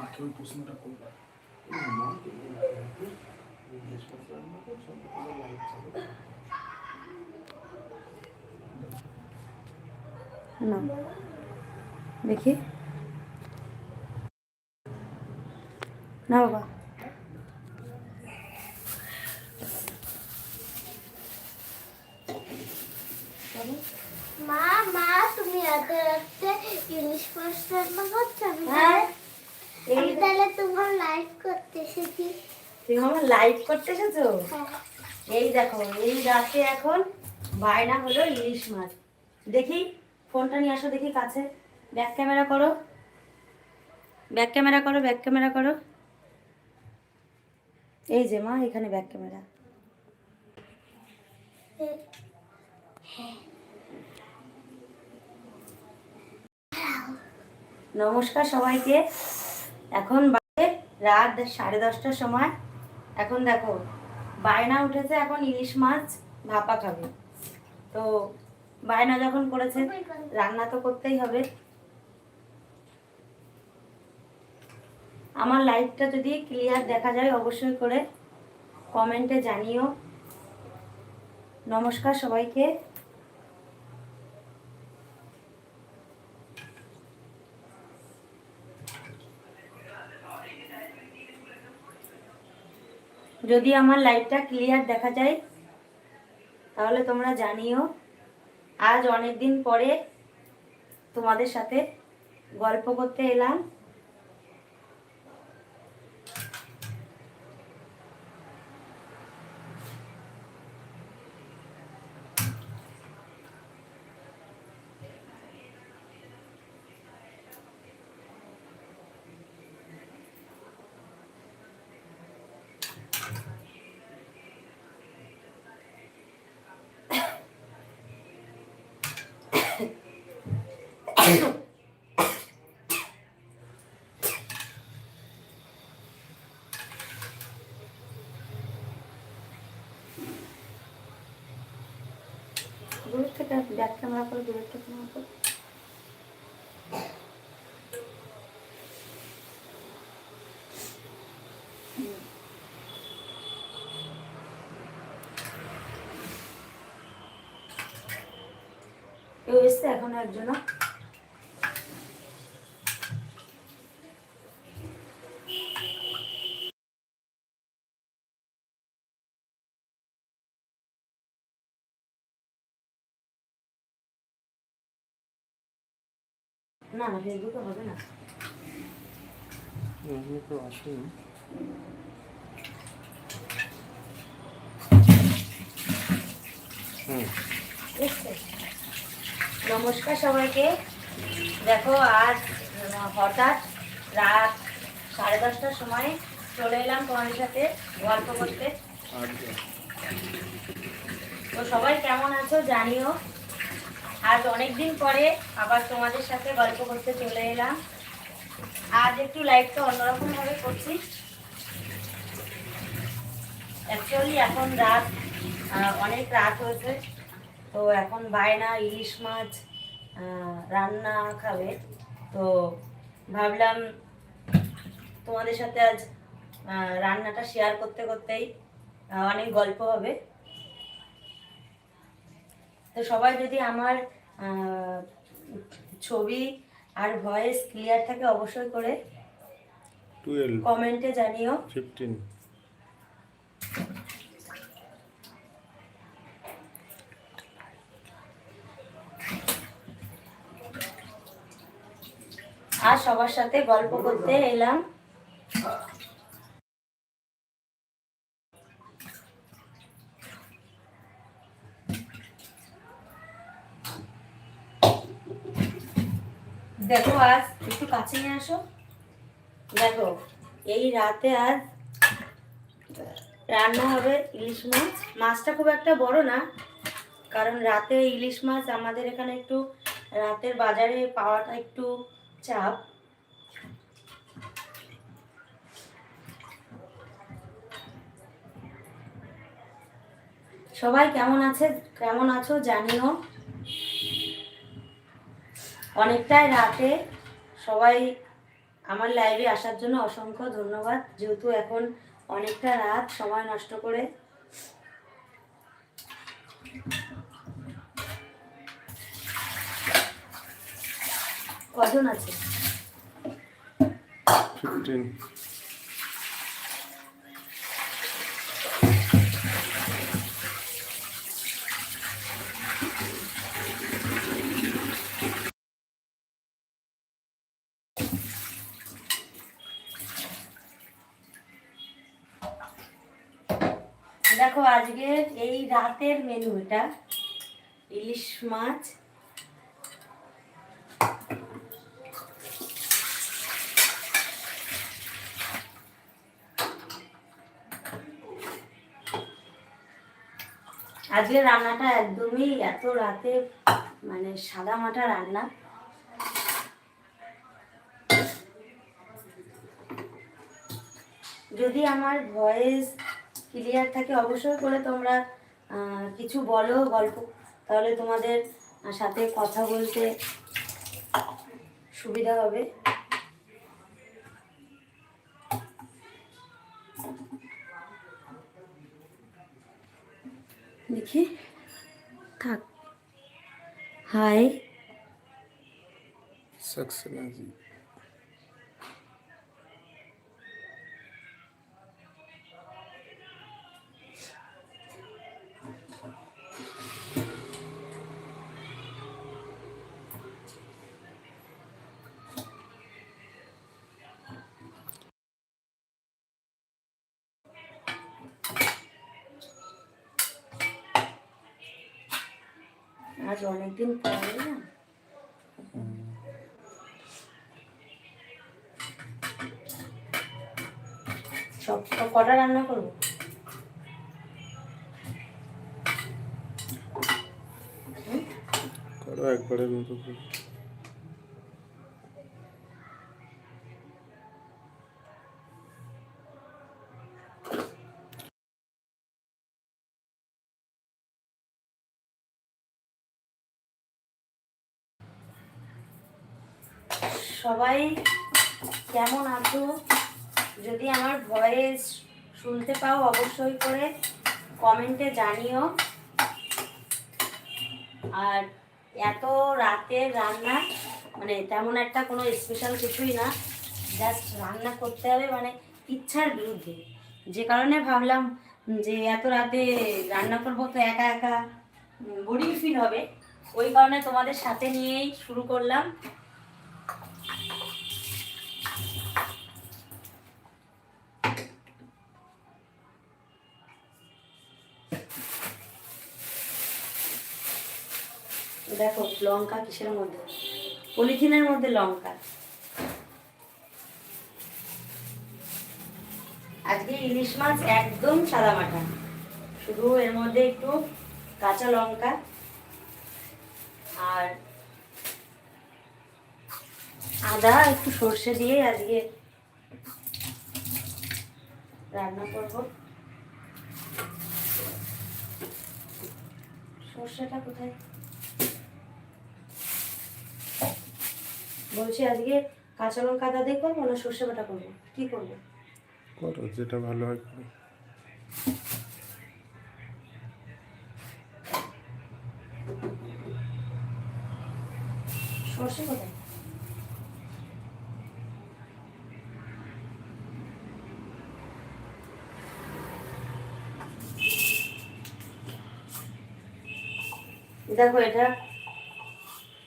মাকে ওই প্রশ্নটা করব না দেখি না বাবা মা মা তুমি রাতে রাতে ইলিশ মাছ রান্না করছ আমি হ্যাঁ তাহলে- তোমার লাইভ করতে এসেছি। তুমি আমার লাইভ করতে এসেছ। এই দেখো এই রাতে এখন বায়না হলো ইলিশ মাছ। দেখি ফোনটা নিয়ে আসো দেখি কাছে। ব্যাক ক্যামেরা করো। ব্যাক ক্যামেরা করো ব্যাক ক্যামেরা করো। এই যে মা এখানে ব্যাক ক্যামেরা নমস্কার সবাইকে। এখন বাজে রাত সাড়ে দশটার সময়। এখন দেখো, বায়না উঠেছে, এখন ইলিশ মাছ ভাপা খাবে। তো বায়না যখন করেছে, রান্না তো করতেই হবে। আমার লাইভটা যদি ক্লিয়ার দেখা যায়, অবশ্যই করে কমেন্টে জানিও। নমস্কার সবাইকে। যদি আমার লাইভটা ক্লিয়ার দেখা যায়, তাহলে তোমরা জানিও, আজ অনেক দিন পরে তোমাদের সাথে গল্প করতে এলাম। দূর থেকে ব্যাক করে দূরের থেকে ক্যামেরা কেউ এখনও একজনও না না ফেসবুকে হবে না। তো আসিনি হুম। নমস্কার সবাইকে। দেখো আজ হঠাৎ রাত সাড়ে দশটার সময় চলে এলাম তোমাদের সাথে গল্প করতে। তো সবাই কেমন আছো জানিও। আজ অনেক দিন পরে আবার তোমাদের সাথে গল্প করতে চলে এলাম। আজ একটু লাইফটা অন্যরকম ভাবে করছি। অ্যাকচুয়ালি এখন রাত অনেক রাত হয়েছে। তো এখন বায়না, ইলিশ মাছ রান্না খাবে। তো ভাবলাম তোমাদের সাথে আজ রান্নাটা শেয়ার করতে করতেই অনেক গল্প হবে। তো সবাই যদি আমার ছবি আর ভয়েস ক্লিয়ার থাকে অবশ্যই করে কমেন্টে জানিও। ফিফটিন আর সবার সাথে গল্প করতে এলাম। দেখো আজ একটু কাছে নিয়ে আসো। দেখো, এই রাতে আজ রান্না হবে ইলিশ মাছ। মাছটা খুব একটা বড় না, কারণ রাতে ইলিশ মাছ আমাদের এখানে একটু রাতের বাজারে পাওয়াটা একটু চাপ। সবাই কেমন আছে? কেমন আছো জানিও। অনেকটাই রাতে সবাই আমার লাইভে আসার জন্য অসংখ্য ধন্যবাদ। যেহেতু এখন অনেকটা রাত, সময় নষ্ট করে। কজন আছে ফিফটিন দেখো আজকে এই রাতের মেনু এটা ইলিশ মাছ, আজকে রান্নাটা একদমই এত রাতে মানে সাদা মাটা রান্না। যদি আমার ভয়েস ক্লিয়ার থাকে অবশ্যই করে তোমরা কিছু বলো গল্প। তাহলে তোমাদের সাথে কথা বলতে সুবিধা হবে। দেখি থাক। হাই সাকসেনাজি আজ অনেকদিন পরে না সব কটা রান্না করব? করো একবারের মতো সবাই কেমন আছো? যদি আমার ভয়েস শুনতে পাও অবশ্যই করে কমেন্টে জানিও। আর এত রাতের রান্না মানে তেমন একটা কোনো স্পেশাল কিছুই না জাস্ট রান্না করতে হবে মানে ইচ্ছার বিরুদ্ধে। যে কারণে ভাবলাম যে এত রাতে রান্না করব তো একা একা বোরিং ফিল হবে। ওই কারণে তোমাদের সাথে নিয়েই শুরু করলাম। দেখো, লঙ্কা কিসের মধ্যে? পলিথিনের মধ্যে লঙ্কা। আজকে ইলিশ মাছ একদম সাদা মাটা শুধু এর মধ্যে একটু কাঁচা লঙ্কা আর আদা, একটু সর্ষে দিয়ে আজকে রান্না করব। সর্ষেটা কোথায়? বলছি আজকে কাঁচা লঙ্কা আদা দিয়ে করব না সর্ষে বাটা করব? কি করব? করো যেটা ভালো হয় সর্ষে কোথায় দেখো এটা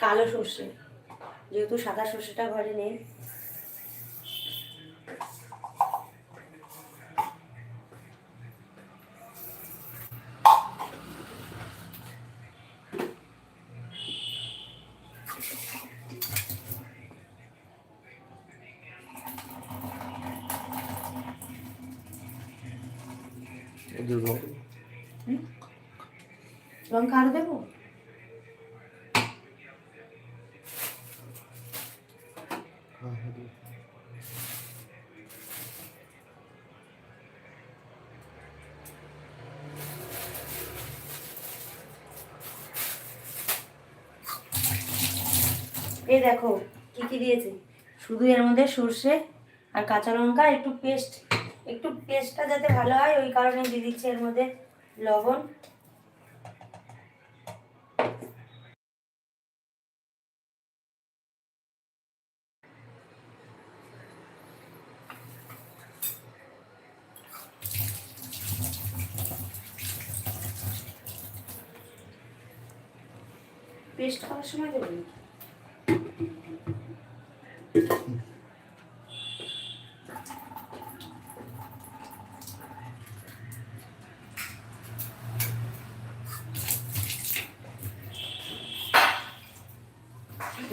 কালো সর্ষে। যেহেতু সাদা সর্ষেটা ঘরে নেই লঙ্কা আরও দেবো? এই দেখো, কি কি দিয়েছে? শুধু এর মধ্যে সর্ষে আর কাঁচা লঙ্কা, একটু পেস্ট একটু পেস্টটা যাতে ভালো হয়, ওই কারণে দিয়ে দিচ্ছি এর মধ্যে লবণ। পেস্ট করার সময় দেবেন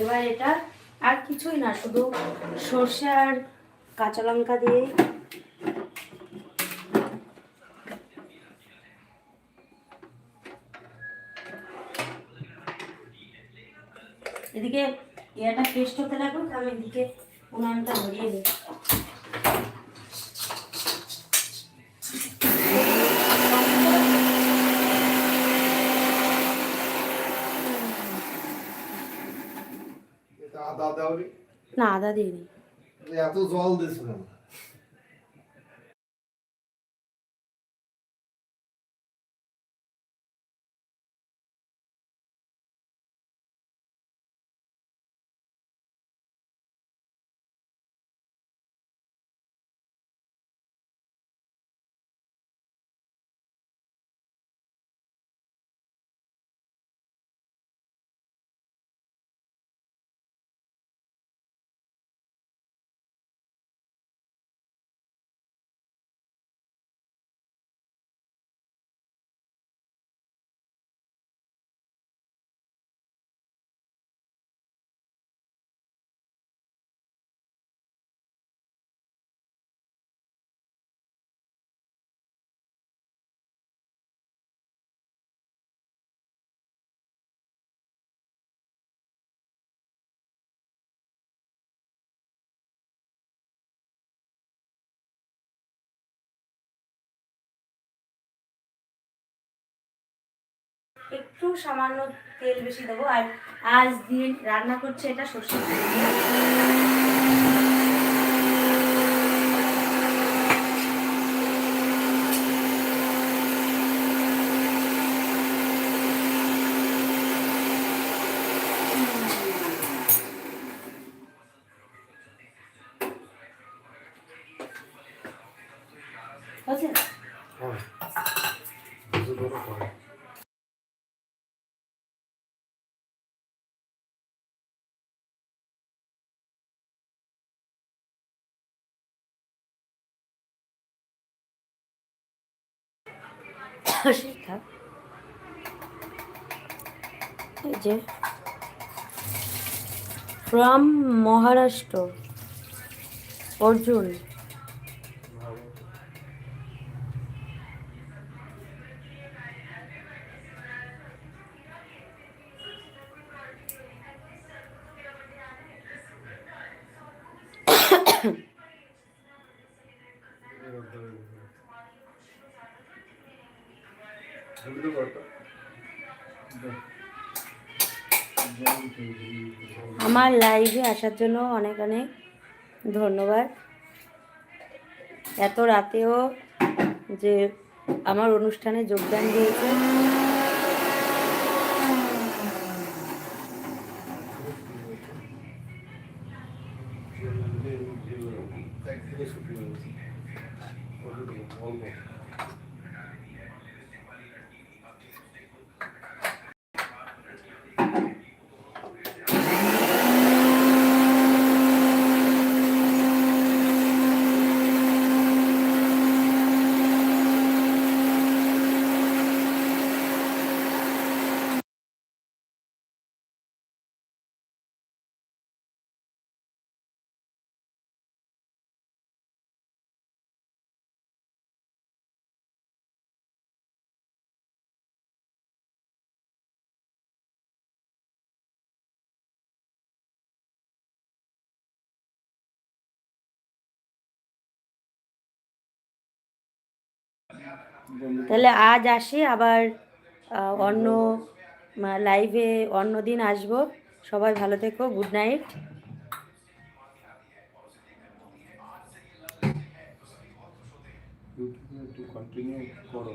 এবার এটা আর কিছুই না শুধু সর্ষে আর কাঁচা লঙ্কা দিয়ে। এদিকে ইয়াটা পেস্ট হতে লাগুক আমি এদিকে উনানটা ধরিয়ে দিই এটা আদা দাওরি না আদা দিইনি। এত জল দিস কেন একটু সামান্য তেল বেশি দেবো। আর আজ দিয়ে রান্না করছে এটা দিয়ে। হয়েছে? হ্যাঁ। সেটা এই যে ফ্রম মহারাষ্ট্র অর্জুন আমার লাইভে আসার জন্য অনেক অনেক ধন্যবাদ। এত রাতেও যে আমার অনুষ্ঠানে যোগদান দিয়েছে তাহলে আজ আসি, আবার অন্য লাইভে অন্য দিন আসব। সবাই ভালো থেকো গুড নাইট কন্টিনিউ করো